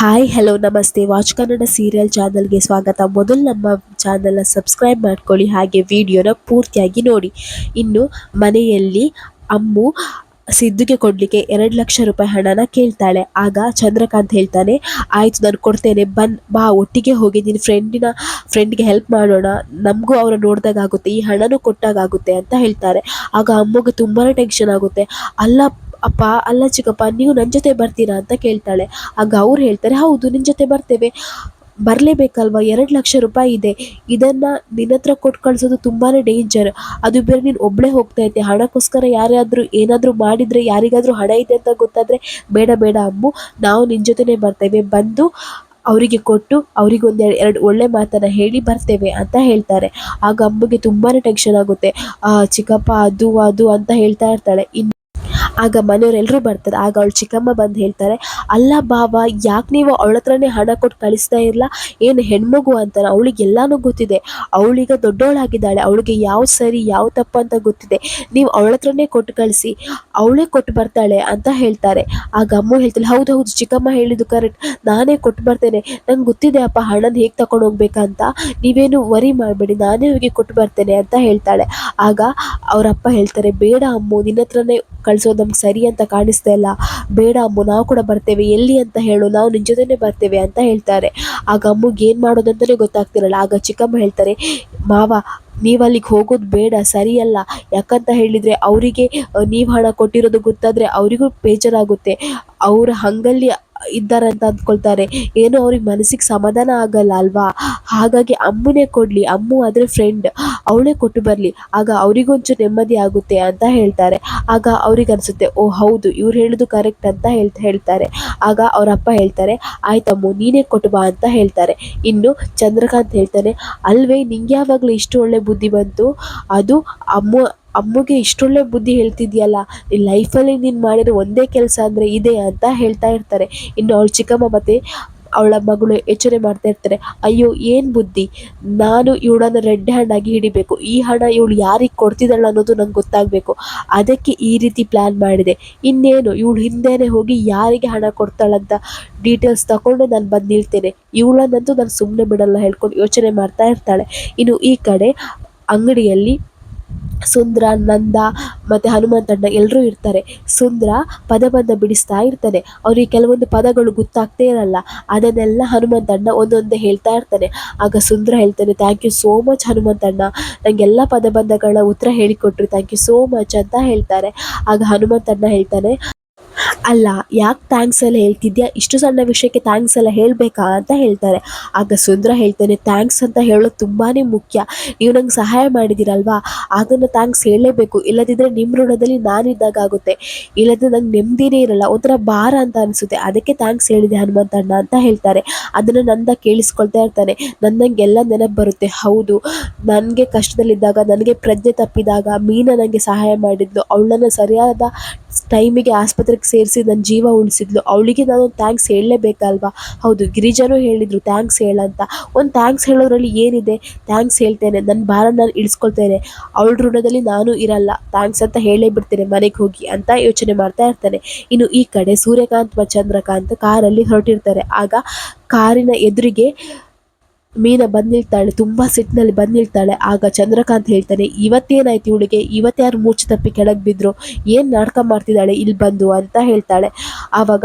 Hi hello ನಮಸ್ತೆ watch Kannada serial ಚಾನಲ್ಗೆ ಸ್ವಾಗತ. ಮೊದಲು ನಮ್ಮ ಚಾನಲ್ನ ಸಬ್ಸ್ಕ್ರೈಬ್ ಮಾಡ್ಕೊಳ್ಳಿ. ಹಾಗೆ ವಿಡಿಯೋನ ಪೂರ್ತಿಯಾಗಿ ನೋಡಿ. ಇನ್ನು ಮನೆಯಲ್ಲಿ ಅಮ್ಮು ಸಿದ್ದುಗೆ ಕೊಡಲಿಕ್ಕೆ ಎರಡು ಲಕ್ಷ ರೂಪಾಯಿ ಹಣನ ಕೇಳ್ತಾಳೆ. ಆಗ ಚಂದ್ರಕಾಂತ್ ಹೇಳ್ತಾನೆ, ಆಯಿತು, ನಾನು ಕೊಡ್ತೇನೆ. ಬನ್, ಬಾ, ಒಟ್ಟಿಗೆ ಹೋಗಿ. ನಿನ್ನ ಫ್ರೆಂಡಿನ ಫ್ರೆಂಡ್ಗೆ ಹೆಲ್ಪ್ ಮಾಡೋಣ. ನಮಗೂ ಅವರ ನೋಡಿದಾಗ ಆಗುತ್ತೆ. ಈ ಹಣನೂ ಕೊಟ್ಟಾಗುತ್ತೆ ಅಂತ ಹೇಳ್ತಾರೆ. ಆಗ ಅಮ್ಮಗೆ ತುಂಬಾ ಟೆನ್ಷನ್ ಆಗುತ್ತೆ. ಅಲ್ಲ ಅಪ್ಪ, ಅಲ್ಲ ಚಿಕ್ಕಪ್ಪ, ನೀವು ನನ್ನ ಜೊತೆ ಬರ್ತೀರಾ ಅಂತ ಕೇಳ್ತಾಳೆ. ಆಗ ಅವ್ರು ಹೇಳ್ತಾರೆ, ಹೌದು ನಿನ್ನ ಜೊತೆ ಬರ್ತೇವೆ. ಬರಲೇಬೇಕಲ್ವಾ? ಎರಡು ಲಕ್ಷ ರೂಪಾಯಿ ಇದೆ. ಇದನ್ನು ನಿನ್ನ ಹತ್ರ ಕೊಟ್ಟು ಕಳಿಸೋದು ತುಂಬಾ ಡೇಂಜರ್ ಅದು ಬೇರೆ ನೀನು ಒಬ್ಬಳೇ ಹೋಗ್ತಾ ಇದ್ದೆ. ಹಣಕ್ಕೋಸ್ಕರ ಯಾರಾದರೂ ಏನಾದರೂ ಮಾಡಿದರೆ, ಯಾರಿಗಾದರೂ ಹಣ ಇದೆ ಅಂತ ಗೊತ್ತಾದರೆ, ಬೇಡ ಬೇಡ ಅಮ್ಮು, ನಾವು ನಿನ್ನ ಜೊತೆನೇ ಬರ್ತೇವೆ. ಬಂದು ಅವರಿಗೆ ಕೊಟ್ಟು, ಅವರಿಗೆ ಒಂದು ಎರಡು ಒಳ್ಳೆ ಮಾತನ್ನು ಹೇಳಿ ಬರ್ತೇವೆ ಅಂತ ಹೇಳ್ತಾರೆ. ಆಗ ಅಮ್ಮಗೆ ತುಂಬಾ ಟೆನ್ಷನ್ ಆಗುತ್ತೆ. ಚಿಕ್ಕಪ್ಪ, ಅದು ಅದು ಅಂತ ಹೇಳ್ತಾ ಇರ್ತಾಳೆ. ಇನ್ನು ಆಗ ಮನೆಯವರೆಲ್ಲರೂ ಬರ್ತಾರೆ. ಆಗ ಅವಳು ಚಿಕ್ಕಮ್ಮ ಬಂದು ಹೇಳ್ತಾರೆ, ಅಲ್ಲ ಬಾವ, ಯಾಕೆ ನೀವು ಅವಳ ಹತ್ರನೇ ಹಣ ಕೊಟ್ಟು ಕಳಿಸ್ತಾ ಇರಲ್ಲ ಏನು ಹೆಣ್ಮಗು ಅಂತಾನೆ? ಅವಳಿಗೆ ಎಲ್ಲಾನು ಗೊತ್ತಿದೆ. ಅವಳೀಗ ದೊಡ್ಡವಳಾಗಿದ್ದಾಳೆ. ಅವಳಿಗೆ ಯಾವ ಸರಿ, ಯಾವ ತಪ್ಪು ಅಂತ ಗೊತ್ತಿದೆ. ನೀವು ಅವಳ ಹತ್ರನೇ ಕೊಟ್ಟು ಕಳಿಸಿ, ಅವಳೇ ಕೊಟ್ಟು ಬರ್ತಾಳೆ ಅಂತ ಹೇಳ್ತಾರೆ. ಆಗ ಅಮ್ಮ ಹೇಳ್ತಾಳೆ, ಹೌದು ಹೌದು, ಚಿಕ್ಕಮ್ಮ ಹೇಳಿದ್ದು ಕರೆಕ್ಟ್. ನಾನೇ ಕೊಟ್ಟು ಬರ್ತೇನೆ. ನಂಗೆ ಗೊತ್ತಿದೆ ಅಪ್ಪ ಹಣನ ಹೇಗೆ ತಗೊಂಡು ಹೋಗ್ಬೇಕಂತ ನೀವೇನು ವರಿ ಮಾಡಬೇಡಿ, ನಾನೇ ಹೋಗಿ ಕೊಟ್ಟು ಬರ್ತೇನೆ ಅಂತ ಹೇಳ್ತಾಳೆ. ಆಗ ಅವರಪ್ಪ ಹೇಳ್ತಾರೆ, ಬೇಡ ಅಮ್ಮು ನಿನ್ನ ಹತ್ರನೇ ಕಳಿಸೋದು ನಮ್ಗೆ ಸರಿ ಅಂತ ಕಾಣಿಸ್ತಾ ಇಲ್ಲ. ಬೇಡ ಅಮ್ಮು, ನಾವು ಕೂಡ ಬರ್ತೇವೆ. ಎಲ್ಲಿ ಅಂತ ಹೇಳು, ನಾವು ನಿನ್ನ ಜೊತೆನೇ ಬರ್ತೇವೆ ಅಂತ ಹೇಳ್ತಾರೆ. ಆಗ ಅಮ್ಮಗೆ ಏನು ಮಾಡೋದಂತಲೇ ಗೊತ್ತಾಗ್ತಿರಲ್ಲ. ಆಗ ಚಿಕ್ಕಮ್ಮ ಹೇಳ್ತಾರೆ, ಮಾವ, ನೀವು ಅಲ್ಲಿಗೆ ಹೋಗೋದು ಬೇಡ ಸರಿಯಲ್ಲ ಯಾಕಂತ ಹೇಳಿದರೆ ಅವರಿಗೆ ನೀವು ಹಣ ಕೊಟ್ಟಿರೋದು ಗೊತ್ತಾದರೆ ಅವರಿಗೂ ಬೇಜಾರಾಗುತ್ತೆ. ಅವರ ಹಂಗಲ್ಲಿ ಇದ್ದಾರಂತ ಅಂದ್ಕೊಳ್ತಾರೆ. ಏನು ಅವ್ರಿಗೆ ಮನಸ್ಸಿಗೆ ಸಮಾಧಾನ ಆಗಲ್ಲ ಅಲ್ವಾ? ಹಾಗಾಗಿ ಅಮ್ಮನೇ ಕೊಡಲಿ, ಅಮ್ಮು ಆದರೆ ಫ್ರೆಂಡ್ ಅವಳೇ ಕೊಟ್ಟು ಬರಲಿ. ಆಗ ಅವರಿಗೊಂಚೂರು ನೆಮ್ಮದಿ ಆಗುತ್ತೆ ಅಂತ ಹೇಳ್ತಾರೆ. ಆಗ ಅವ್ರಿಗೆ ಅನಿಸುತ್ತೆ ಓ ಹೌದು, ಇವ್ರು ಹೇಳೋದು ಕರೆಕ್ಟ್ ಅಂತ ಹೇಳ್ತಾ ಹೇಳ್ತಾರೆ. ಆಗ ಅವ್ರ ಅಪ್ಪ ಹೇಳ್ತಾರೆ, ಆಯ್ತಮ್ಮು, ನೀನೇ ಕೊಟ್ಟು ಬಾ ಅಂತ ಹೇಳ್ತಾರೆ. ಇನ್ನು ಚಂದ್ರಕಾಂತ್ ಹೇಳ್ತಾನೆ, ಅಲ್ವೇ ನಿಂಗೆ ಯಾವಾಗಲೂ ಇಷ್ಟು ಒಳ್ಳೆ ಬುದ್ಧಿ ಬಂತು? ಅದು ಅಮ್ಮ ಅಮ್ಮಗೆ ಇಷ್ಟೊಳ್ಳೆ ಬುದ್ಧಿ ಹೇಳ್ತಿದ್ಯಲ್ಲ ನಿನ್ನ ಲೈಫಲ್ಲಿ ನೀನು ಮಾಡಿರೋ ಒಂದೇ ಕೆಲಸ ಅಂದರೆ ಇದೆ ಅಂತ ಹೇಳ್ತಾ ಇರ್ತಾರೆ. ಇನ್ನು ಅವಳು ಚಿಕ್ಕಮ್ಮ ಮತ್ತೆ ಅವಳ ಮಗಳು ಎಚ್ಚರೆ ಮಾಡ್ತಾ ಇರ್ತಾರೆ, ಅಯ್ಯೋ, ಏನು ಬುದ್ಧಿ? ನಾನು ಇವಳನ್ನ ರೆಡ್ ಹ್ಯಾಂಡ್ ಆಗಿ ಹಿಡಿಬೇಕು. ಈ ಹಣ ಇವಳು ಯಾರಿಗೆ ಕೊಡ್ತಿದ್ದಾಳೆ ಅನ್ನೋದು ನಂಗೆ ಗೊತ್ತಾಗಬೇಕು. ಅದಕ್ಕೆ ಈ ರೀತಿ ಪ್ಲ್ಯಾನ್ ಮಾಡಿದೆ. ಇನ್ನೇನು, ಇವಳು ಹಿಂದೆನೇ ಹೋಗಿ ಯಾರಿಗೆ ಹಣ ಕೊಡ್ತಾಳಂತ ಡೀಟೇಲ್ಸ್ ತಗೊಂಡು ನಾನು ಬಂದು ನಿಲ್ತೇನೆ. ಇವಳನ್ನಂತೂ ನಾನು ಸುಮ್ಮನೆ ಬಿಡಲ್ಲ, ಹೇಳ್ಕೊಂಡು ಯೋಚನೆ ಮಾಡ್ತಾ ಇರ್ತಾಳೆ. ಇನ್ನು ಈ ಕಡೆ ಅಂಗಡಿಯಲ್ಲಿ ಸುಂದ್ರ, ನಂದ ಮತ್ತು ಹನುಮಂತಣ್ಣ ಎಲ್ಲರೂ ಇರ್ತಾರೆ. ಸುಂದ್ರ ಪದಬಂಧ ಬಿಡಿಸ್ತಾ ಇರ್ತಾನೆ. ಅವ್ರಿಗೆ ಕೆಲವೊಂದು ಪದಗಳು ಗೊತ್ತಾಗ್ತೇ ಇರಲ್ಲ. ಅದನ್ನೆಲ್ಲ ಹನುಮಂತಣ್ಣ ಒಂದೊಂದೇ ಹೇಳ್ತಾ ಇರ್ತಾನೆ. ಆಗ ಸುಂದ್ರ ಹೇಳ್ತಾನೆ ಥ್ಯಾಂಕ್ ಯು ಸೋ ಮಚ್ ಹನುಮಂತಣ್ಣ ನನಗೆಲ್ಲ ಪದಬಂಧಗಳ ಉತ್ತರ ಹೇಳಿಕೊಟ್ರು. ಥ್ಯಾಂಕ್ ಯು ಸೋ ಮಚ್ ಅಂತ ಹೇಳ್ತಾರೆ. ಆಗ ಹನುಮಂತಣ್ಣ ಹೇಳ್ತಾನೆ ಅಲ್ಲ, ಯಾಕೆ ಥ್ಯಾಂಕ್ಸ್ ಎಲ್ಲ ಹೇಳ್ತಿದ್ಯಾ? ಇಷ್ಟು ಸಣ್ಣ ವಿಷಯಕ್ಕೆ ಥ್ಯಾಂಕ್ಸ್ ಎಲ್ಲ ಹೇಳಬೇಕಾ ಅಂತ ಹೇಳ್ತಾರೆ. ಆಗ ಸುಂದ್ರ ಹೇಳ್ತಾನೆ ಥ್ಯಾಂಕ್ಸ್ ಅಂತ ಹೇಳೋದು ತುಂಬಾ ಮುಖ್ಯ. ನೀವು ನಂಗೆ ಸಹಾಯ ಮಾಡಿದ್ದೀರಲ್ವಾ ಅದನ್ನು ಥ್ಯಾಂಕ್ಸ್ ಹೇಳಲೇಬೇಕು. ಇಲ್ಲದಿದ್ದರೆ ನಿಮ್ಮ ಋಣದಲ್ಲಿ ನಾನಿದ್ದಾಗ ಆಗುತ್ತೆ ಇಲ್ಲದ್ರೆ ನಂಗೆ ನೆಮ್ಮದಿನೇ ಇರಲ್ಲ. ಒಂಥರ ಭಾರ ಅಂತ ಅನಿಸುತ್ತೆ. ಅದಕ್ಕೆ ಥ್ಯಾಂಕ್ಸ್ ಹೇಳಿದೆ ಹನುಮಂತಣ್ಣ ಅಂತ ಹೇಳ್ತಾರೆ. ಅದನ್ನು ನಂದ ಕೇಳಿಸ್ಕೊಳ್ತಾ ಇರ್ತಾನೆ. ನನ್ನಂಗೆಲ್ಲ ನೆನಪು ಬರುತ್ತೆ. ಹೌದು, ನನಗೆ ಕಷ್ಟದಲ್ಲಿದ್ದಾಗ, ನನಗೆ ಪ್ರಜ್ಞೆ ತಪ್ಪಿದಾಗ ಮೀನ ನನಗೆ ಸಹಾಯ ಮಾಡಿದ್ಲು. ಅವಳನ್ನು ಸರಿಯಾದ ಟೈಮಿಗೆ ಆಸ್ಪತ್ರೆಗೆ ಸೇರಿಸಿ ನನ್ನ ಜೀವ ಉಳಿಸಿದ್ಲು ಅವಳಿಗೆ ನಾನು ಥ್ಯಾಂಕ್ಸ್ ಹೇಳಲೇಬೇಕಲ್ವಾ? ಹೌದು, ಗಿರಿಜಾನು ಹೇಳಿದರು ಥ್ಯಾಂಕ್ಸ್ ಹೇಳಂತ ಒಂದು ಥ್ಯಾಂಕ್ಸ್ ಹೇಳೋದ್ರಲ್ಲಿ ಏನಿದೆ? ಥ್ಯಾಂಕ್ಸ್ ಹೇಳ್ತೇನೆ. ನನ್ನ ಭಾರ ನಾನು ಇಳಿಸ್ಕೊಳ್ತೇನೆ. ಅವಳ ಋಣದಲ್ಲಿ ನಾನು ಇರಲ್ಲ. ಥ್ಯಾಂಕ್ಸ್ ಅಂತ ಹೇಳೇ ಬಿಡ್ತೇನೆ, ಮನೆಗೆ ಹೋಗಿ ಅಂತ ಯೋಚನೆ ಮಾಡ್ತಾ ಇರ್ತಾನೆ. ಇನ್ನು ಈ ಕಡೆ ಸೂರ್ಯಕಾಂತ್ ಮತ್ತು ಚಂದ್ರಕಾಂತ್ ಕಾರಲ್ಲಿ ಹೊರಟಿರ್ತಾರೆ. ಆಗ ಕಾರಿನ ಎದುರಿಗೆ ಮೀನ ಬಂದು ನಿಲ್ತಾಳೆ ತುಂಬ ಸಿಟ್ಟಿನಲ್ಲಿ ಬಂದು ನಿಲ್ತಾಳೆ ಆಗ ಚಂದ್ರಕಾಂತ್ ಹೇಳ್ತಾನೆ, ಇವತ್ತೇನಾಯ್ತು ಇವಳಿಗೆ? ಇವತ್ತ್ಯಾರು ಮೂರ್ಛೆ ತಪ್ಪಿ ಕೆಳಗೆ ಬಿದ್ದರು ಏನು ನಾಟಕ ಮಾಡ್ತಿದ್ದಾಳೆ? ಇಲ್ಲಿ ಬಂದು ಅಂತ ಹೇಳ್ತಾಳೆ. ಆವಾಗ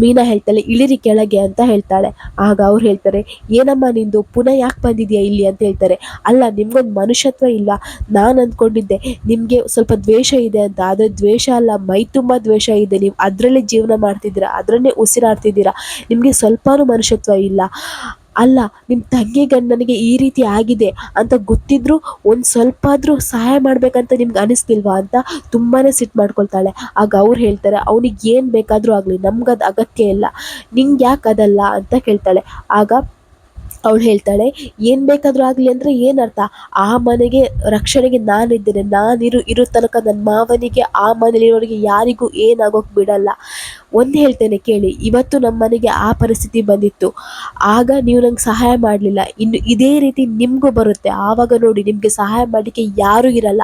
ಮೀನಾ ಹೇಳ್ತಾಳೆ, ಇಳಿರಿ ಕೆಳಗೆ ಅಂತ ಹೇಳ್ತಾಳೆ. ಆಗ ಅವ್ರು ಹೇಳ್ತಾರೆ, ಏನಮ್ಮ ನಿಂದು? ಪುನಃ ಯಾಕೆ ಬಂದಿದೆಯಾ ಇಲ್ಲಿ? ಅಂತ ಹೇಳ್ತಾರೆ. ಅಲ್ಲ, ನಿಮ್ಗೊಂದು ಮನುಷ್ಯತ್ವ ಇಲ್ಲ ನಾನು ಅಂದ್ಕೊಂಡಿದ್ದೆ, ನಿಮಗೆ ಸ್ವಲ್ಪ ದ್ವೇಷ ಇದೆ ಅಂತ. ಆದರೆ ದ್ವೇಷ ಅಲ್ಲ, ಮೈ ತುಂಬ ದ್ವೇಷ ಇದೆ. ನೀವು ಅದರಲ್ಲೇ ಜೀವನ ಮಾಡ್ತಿದ್ದೀರಾ ಅದರನ್ನೇ ಉಸಿರಾಡ್ತಿದ್ದೀರಾ. ನಿಮಗೆ ಸ್ವಲ್ಪನೂ ಮನುಷ್ಯತ್ವ ಇಲ್ಲ. ಅಲ್ಲ ನಿಮ್ಮ ತಂಗಿ ನನಗೆ ಈ ರೀತಿ ಆಗಿದೆ ಅಂತ ಗೊತ್ತಿದ್ರು ಒಂದು ಸ್ವಲ್ಪ ಆದರೂ ಸಹಾಯ ಮಾಡಬೇಕಂತ ನಿಮ್ಗೆ ಅನಿಸ್ತಿಲ್ವಾ ಅಂತ ತುಂಬಾ ಸಿಟ್ಟು ಮಾಡ್ಕೊಳ್ತಾಳೆ. ಆಗ ಅವ್ರು ಹೇಳ್ತಾರೆ, ಅವನಿಗೆ ಏನು ಬೇಕಾದರೂ ಆಗಲಿ, ನಮ್ಗದು ಅಗತ್ಯ ಇಲ್ಲ. ನಿಂಗೆ ಯಾಕೆ ಅದಲ್ಲ? ಅಂತ ಕೇಳ್ತಾಳೆ. ಆಗ ಅವಳು ಹೇಳ್ತಾಳೆ, ಏನು ಬೇಕಾದರೂ ಆಗಲಿ ಅಂದರೆ ಏನರ್ಥ ಆ ಮನೆಗೆ ರಕ್ಷಣೆಗೆ ನಾನಿದ್ದೇನೆ. ನಾನಿರು, ಇರೋ ತನಕ ನನ್ನ ಮಾವನಿಗೆ, ಆ ಮನೇಲಿರೋರಿಗೆ ಯಾರಿಗೂ ಏನಾಗೋಕೆ ಬಿಡಲ್ಲ. ಒಂದು ಹೇಳ್ತೇನೆ ಕೇಳಿ, ಇವತ್ತು ನಮ್ಮ ಮನೆಗೆ ಆ ಪರಿಸ್ಥಿತಿ ಬಂದಿತ್ತು. ಆಗ ನೀವು ನಂಗೆ ಸಹಾಯ ಮಾಡಲಿಲ್ಲ. ಇನ್ನು ಇದೇ ರೀತಿ ನಿಮಗೂ ಬರುತ್ತೆ. ಆವಾಗ ನೋಡಿ, ನಿಮಗೆ ಸಹಾಯ ಮಾಡಲಿಕ್ಕೆ ಯಾರೂ ಇರಲ್ಲ.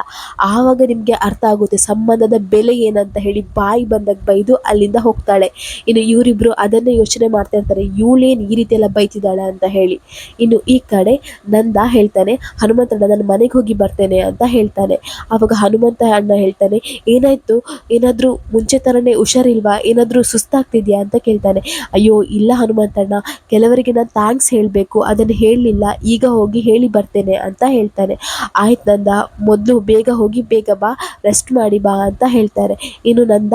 ಆವಾಗ ನಿಮಗೆ ಅರ್ಥ ಆಗುತ್ತೆ. ಸಂಬಂಧದ ಬೆಲೆ ಏನಂತ ಹೇಳಿ ಬಾಯಿ ಬಂದಾಗ ಬೈದು ಅಲ್ಲಿಂದ ಹೋಗ್ತಾಳೆ. ಇನ್ನು ಇವರಿಬ್ಬರು ಅದನ್ನೇ ಯೋಚನೆ ಮಾಡ್ತಾ ಇರ್ತಾರೆ. ಇವಳೇನು ಈ ರೀತಿಯೆಲ್ಲ ಬೈತಿದ್ದಾಳೆ ಅಂತ ಹೇಳಿ. ಇನ್ನು ಈ ಕಡೆ ನಂದ ಹೇಳ್ತಾನೆ ಹನುಮಂತಣ್ಣ ನನ್ನ ಮನೆಗೆ ಹೋಗಿ ಬರ್ತೇನೆ ಅಂತ ಹೇಳ್ತಾನೆ. ಆವಾಗ ಹನುಮಂತ ಅಣ್ಣ ಹೇಳ್ತಾನೆ, ಏನಾಯ್ತು? ಏನಾದರೂ ಮುಂಚೆ ಥರನೇ ಹುಷಾರಿಲ್ವಾ? ಏನಾದರೂ ಸುಸ್ತಾಗ್ತಿದ್ಯಾ ಅಂತ ಕೇಳ್ತಾನೆ. ಅಯ್ಯೋ, ಇಲ್ಲ ಹನುಮಂತಣ್ಣ, ಕೆಲವರಿಗೆ ನಾನು ಥ್ಯಾಂಕ್ಸ್ ಹೇಳಬೇಕು, ಅದನ್ನು ಹೇಳಲಿಲ್ಲ, ಈಗ ಹೋಗಿ ಹೇಳಿ ಬರ್ತೇನೆ, ಅಂತ ಹೇಳ್ತಾನೆ. ಆಯ್ತು ನಂದ, ಮೊದಲು ಬೇಗ ಹೋಗಿ ಬೇಗ ಬಾ ರೆಸ್ಟ್ ಮಾಡಿ ಬಾ, ಅಂತ ಹೇಳ್ತಾರೆ. ಇನ್ನು ನಂದ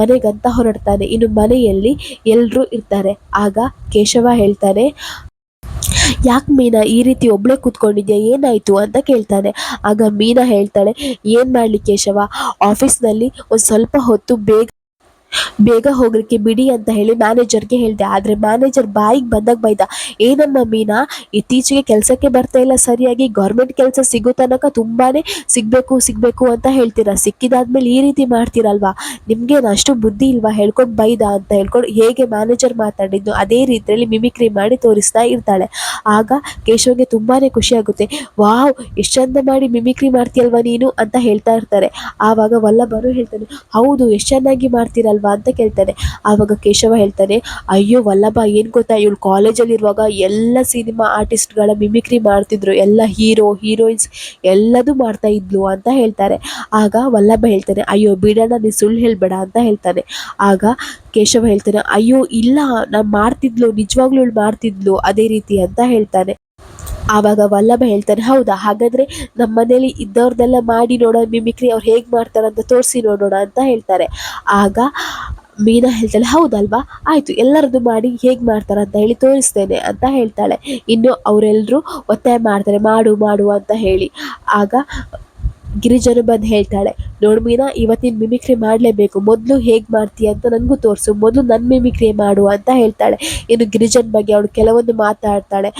ಮನೆಗಂತ ಹೊರಡ್ತಾನೆ. ಇನ್ನು ಮನೆಯಲ್ಲಿ ಎಲ್ಲರೂ ಇರ್ತಾರೆ. ಆಗ ಕೇಶವ ಹೇಳ್ತಾನೆ, ಯಾಕೆ ಮೀನಾ, ಈ ರೀತಿ ಒಬ್ಳೆ ಕೂತ್ಕೊಂಡಿದ್ಯಾ, ಏನಾಯಿತು? ಅಂತ ಕೇಳ್ತಾನೆ. ಆಗ ಮೀನಾ ಹೇಳ್ತಾಳೆ, ಏನು ಮಾಡಲಿ ಕೇಶವ ಆಫೀಸ್ನಲ್ಲಿ ಒಂದು ಸ್ವಲ್ಪ ಹೊತ್ತು ಬೇಗ ಬೇಗ ಹೋಗ್ಲಿಕ್ಕೆ ಬಿಡಿ ಅಂತ ಹೇಳಿ ಮ್ಯಾನೇಜರ್ಗೆ ಹೇಳಿದೆ. ಆದರೆ ಮ್ಯಾನೇಜರ್ ಬಾಯಿಗೆ ಬಂದಾಗ ಬೈದ, ಏನಮ್ಮ ಮೀನಾ, ಇತ್ತೀಚೆಗೆ ಕೆಲಸಕ್ಕೆ ಬರ್ತಾ ಇಲ್ಲ ಸರಿಯಾಗಿ ಗೌರ್ಮೆಂಟ್ ಕೆಲಸ ಸಿಗೋ ತನಕ ತುಂಬಾನೇ ಸಿಗ್ಬೇಕು ಸಿಗ್ಬೇಕು ಅಂತ ಹೇಳ್ತೀರಾ? ಸಿಕ್ಕಿದಾದ್ಮೇಲೆ ಈ ರೀತಿ ಮಾಡ್ತೀರಲ್ವಾ? ನಿಮ್ಗೇನು ಅಷ್ಟು ಬುದ್ಧಿ ಇಲ್ವಾ? ಹೇಳ್ಕೊಂಡು ಬೈದ ಅಂತ ಹೇಳ್ಕೊಂಡು ಹೇಗೆ ಮ್ಯಾನೇಜರ್ ಮಾತಾಡಿದ್ದು ಅದೇ ರೀತಿಯಲ್ಲಿ ಮಿಮಿಕ್ರಿ ಮಾಡಿ ತೋರಿಸ್ತಾ ಇರ್ತಾಳೆ. ಆಗ ಕೇಶವ್ಗೆ ತುಂಬಾನೇ ಖುಷಿ ಆಗುತ್ತೆ. ವಾವ್, ಎಷ್ಟು ಚಂದ ಮಾಡಿ ಮಿಮಿಕ್ರಿ ಮಾಡ್ತೀಯಲ್ವಾ ನೀನು? ಅಂತ ಹೇಳ್ತಾ ಇರ್ತಾರೆ. ಆವಾಗ ವಲ್ಲಭರು ಹೇಳ್ತಾನೆ, ಹೌದು, ಎಷ್ಟು ಚೆನ್ನಾಗಿ ಮಾಡ್ತೀರಲ್ವಾ? ಅಂತ ಕೇಳ್ತಾನೆ ಆವಾಗ ಕೇಶವ ಹೇಳ್ತಾನೆ ಅಯ್ಯೋ ವಲ್ಲಭ, ಏನು ಗೊತ್ತಾ? ಇವಳು ಕಾಲೇಜಲ್ಲಿರುವಾಗ ಎಲ್ಲ ಸಿನಿಮಾ ಆರ್ಟಿಸ್ಟ್ಗಳ ಮಿಮಿಕ್ರಿ ಮಾಡ್ತಿದ್ರು. ಎಲ್ಲ ಹೀರೋ ಹೀರೋಯಿನ್ಸ್ ಎಲ್ಲದೂ ಮಾಡ್ತಾ ಇದ್ಲು ಅಂತ ಹೇಳ್ತಾರೆ. ಆಗ ವಲ್ಲಭ ಹೇಳ್ತಾನೆ, ಅಯ್ಯೋ ಬಿಡೋಣ, ನೀ ಸುಳ್ಳು ಹೇಳ್ಬೇಡ ಅಂತ ಹೇಳ್ತಾನೆ. ಆಗ ಕೇಶವ ಹೇಳ್ತಾನೆ, ಅಯ್ಯೋ ಇಲ್ಲ, ನಾನು ಮಾಡ್ತಿದ್ಲು, ನಿಜವಾಗ್ಲೂ ಮಾಡ್ತಿದ್ಲು, ಅದೇ ರೀತಿ ಅಂತ ಹೇಳ್ತಾನೆ. ಆವಾಗ ವಲ್ಲಭ ಹೇಳ್ತಾನೆ, ಹೌದಾ? ಹಾಗಾದ್ರೆ ನಮ್ಮ ಮನೇಲಿ ಇದ್ದವ್ರದ್ದೆಲ್ಲ ಮಾಡಿ ನೋಡೋಣ ಮಿಮಿಕ್ರಿ ಅವ್ರು ಹೇಗೆ ಅಂತ ತೋರಿಸಿ ನೋಡೋಣ ಅಂತ ಹೇಳ್ತಾರೆ. ಆಗ ಮೀನಾ ಹೇಳ್ತಾಳೆ, ಹೌದಲ್ವಾ? ಆಯಿತು, ಎಲ್ಲರದ್ದು ಮಾಡಿ ಹೇಗೆ ಮಾಡ್ತಾರೆ ಅಂತ ಹೇಳಿ ತೋರಿಸ್ತೇನೆ ಅಂತ ಹೇಳ್ತಾಳೆ. ಇನ್ನು ಅವರೆಲ್ಲರೂ ಒತ್ತಾಯ ಮಾಡ್ತಾರೆ, ಮಾಡು ಮಾಡು ಅಂತ ಹೇಳಿ. ಆಗ ಗಿರಿಜನು ಬಂದು ಹೇಳ್ತಾಳೆ, ನೋಡು ಮೀನಾ, ಇವತ್ತಿನ ಮಿಮಿಕ್ರಿ ಮಾಡಲೇಬೇಕು. ಮೊದಲು ಹೇಗೆ ಮಾಡ್ತೀಯ ಅಂತ ನನಗೂ ತೋರಿಸು. ಮೊದಲು ನನ್ನ ಮಿಮಿಕ್ರಿ ಮಾಡು ಅಂತ ಹೇಳ್ತಾಳೆ. ಇನ್ನು ಗಿರಿಜನ್ ಬಗ್ಗೆ ಅವಳು ಕೆಲವೊಂದು ಮಾತಾಡ್ತಾಳೆ.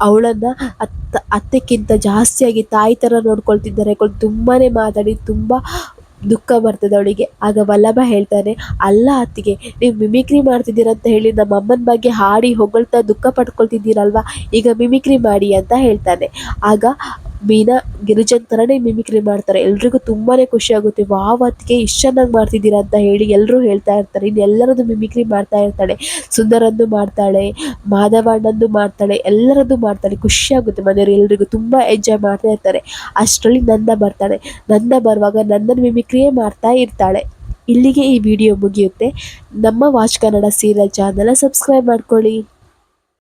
ಅವಳನ್ನು ಅತ್ತ, ಅತ್ತೆಕ್ಕಿಂತ ಜಾಸ್ತಿಯಾಗಿ ತಾಯಿ ಥರ ನೋಡ್ಕೊಳ್ತಿದ್ದಾರೆ. ತುಂಬಾ ಮಾತಾಡಿ, ತುಂಬ ದುಃಖ ಬರ್ತದೆ ಅವಳಿಗೆ. ಆಗ ವಲ್ಲಭ ಹೇಳ್ತಾನೆ, ಅಲ್ಲ ಅತ್ತಿಗೆ, ನೀವು ಮಿಮಿಕ್ರಿ ಮಾಡ್ತಿದ್ದೀರ ಅಂತ ಹೇಳಿ ನಮ್ಮ ಅಮ್ಮನ ಬಗ್ಗೆ ಹಾಡಿ ಹೊಗಳ್ತಾ ದುಃಖ ಪಡ್ಕೊಳ್ತಿದ್ದೀರಲ್ವ? ಈಗ ಮಿಮಿಕ್ರಿ ಮಾಡಿ ಅಂತ ಹೇಳ್ತಾನೆ. ಆಗ ಮೀನಾ ಗಿರಿಜನ್ ಥರನೇ ಮಿಮಿಕ್ರಿ ಮಾಡ್ತಾರೆ. ಎಲ್ರಿಗೂ ತುಂಬಾ ಖುಷಿ ಆಗುತ್ತೆ. ವಾವ್, ಅತ್ತಿಗೆ ಇಷ್ಟು ಚೆನ್ನಾಗಿ ಮಾಡ್ತಿದ್ದೀರಾ ಅಂತ ಹೇಳಿ ಎಲ್ಲರೂ ಹೇಳ್ತಾ ಇರ್ತಾರೆ. ಇನ್ನು ಎಲ್ಲರದ್ದು ಮಿಮಿಕ್ರಿ ಮಾಡ್ತಾ ಇರ್ತಾಳೆ. ಸುಂದರಂದು ಮಾಡ್ತಾಳೆ, ಮಾಧವಣ್ಣಂದು ಮಾಡ್ತಾಳೆ, ಎಲ್ಲರದ್ದು ಮಾಡ್ತಾಳೆ. ಖುಷಿ ಆಗುತ್ತೆ ಮನೆಯವರು ಎಲ್ರಿಗೂ. ತುಂಬ ಎಂಜಾಯ್ ಮಾಡ್ತಾ ಇರ್ತಾರೆ. ಅಷ್ಟರಲ್ಲಿ ನಂದ ಬರ್ತಾಳೆ. ನಂದ ಬರುವಾಗ ನಂದನ ಮಿಮಿಕ್ರಿಯೇ ಮಾಡ್ತಾ ಇರ್ತಾಳೆ. ಇಲ್ಲಿಗೆ ಈ ವಿಡಿಯೋ ಮುಗಿಯುತ್ತೆ. ನಮ್ಮ watch Kannada serial channel subscribe ಮಾಡ್ಕೊಳ್ಳಿ.